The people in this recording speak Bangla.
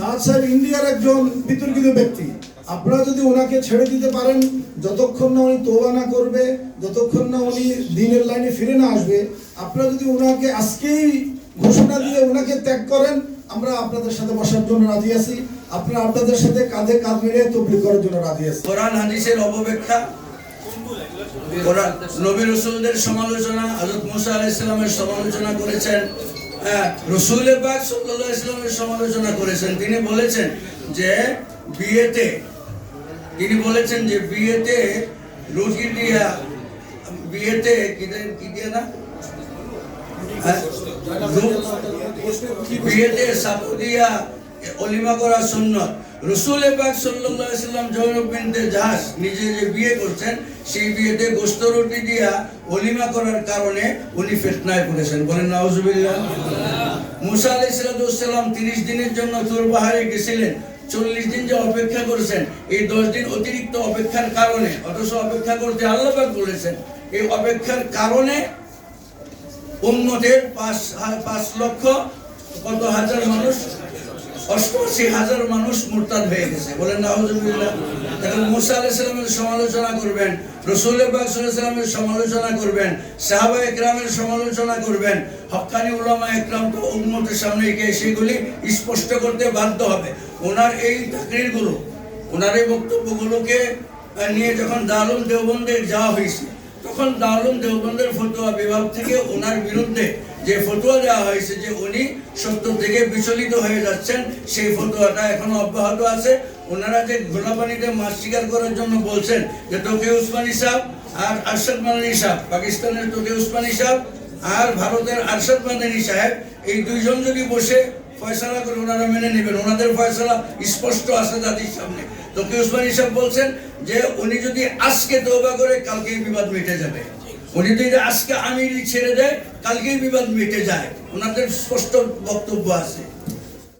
সাদ সাহেব ইন্ডিয়ার একজন বিতর্কিত ব্যক্তি। আপনারা যদি ওনাকে ছেড়ে দিতে পারেন, যতক্ষণ না উনি তোবা না করবে, যতক্ষণ না উনি দিনের লাইনে ফিরে না আসবে, আপনারা যদি ওনাকে আজকেই ঘোষণা দিয়ে ওনাকে ত্যাগ করেন, আমরা আপনাদের সাথে বসার জন্য রাজি আছি। আপনারা আপনাদের সাথে কাঁধে কাঁধ মিলিয়ে তবলিগ করার জন্য রাজি আছি। কোরআন, হাদিসের অপব্যাখ্যা নবী রসুলদের সমালোচনা, হযরত মুসা আলাইহিস সালামের সমালোচনা করেছেন। আলাইহি সমালোচনা করেছেন। তিনি বলেছেন যে বিয়েতে তিনি বলেছেন যে বিয়েতে রুটি দিয়া বিয়েতে কি দিয়া দিয়ে না? হ্যাঁ, বিয়েতে সাপু দিয়া অলিমা করা সুন্নত। রসুল পাক সাল্লাম জয়নব বিনতে জাহাজ নিজে যে বিয়ে করছেন, সেই বিয়েতে গোস্ত রুটি দিয়া অলিমা করার কারণে উনি ফিতনায় পড়েছেন। বলেন, নাউজুবিল্লাহ। মুসা আলাইহিস সালাম 30 দিনের জন্য তুর পাহাড়ে গেছিলেন। চল্লিশ দিন যে অপেক্ষা করেছেন, এই দশ দিন অতিরিক্ত অপেক্ষার কারণে, অথচ অপেক্ষা করতে আল্লাহ পাক বলেছেন, এই অপেক্ষার কারণে উন্নতের পাঁচ পাঁচ লক্ষ কত হাজার মানুষ অষ্টআশি হাজার মানুষ মুরতাদ হয়ে গেছে। বলেন নাউজুবিল্লাহ এখন মুসা সালামের সমালোচনা করবেন, রসুল পাক সাল্লাল্লাহু আলাইহি সাল্লামের সমালোচনা করবেন, সাহাবা একরামের সমালোচনা করবেন। হক্কানি উলামা একরাম তো উম্মতের সামনে গিয়ে সেগুলি স্পষ্ট করতে বাধ্য হবে। ওনার এই তাকরিরগুলো, ওনার এই বক্তব্যগুলোকে নিয়ে যখন দারুল দেওবন্দে যাওয়া হয়েছে তখন দারুল দেওবন্দের ফতোয়া বিভাগ থেকে ওনার বিরুদ্ধে যে ফতোয়া দেওয়া হয়েছে যে উনি সত্য থেকে বিচলিত হয়ে যাচ্ছেন, সেই ফতোয়াটা এখনও অব্যাহত আছে। ওনারা যে ঘোলা পানিতে মাছ শিকার করার জন্য বলছেন যে তোকে উসমানী সাহ আর আরশাদ মাদানী সাহ, পাকিস্তানের তোকে উসমানী সাহ আর ভারতের আরশাদ মাদানী সাহেব, এই দুইজন যদি বসে ফয়সালা করে ওনারা মেনে নেবেন। ওনাদের ফয়সালা স্পষ্ট আছে জাতির সামনে। কি উসমানী সাহেব বলছেন যে, উনি যদি আজকে দৌবা করে, কালকেই বিবাদ মিটে যাবে। উনি যদি আজকে আমিরি ছেড়ে দেয়, কালকেই বিবাদ মিটে যায়। ওনাদের স্পষ্ট বক্তব্য আছে।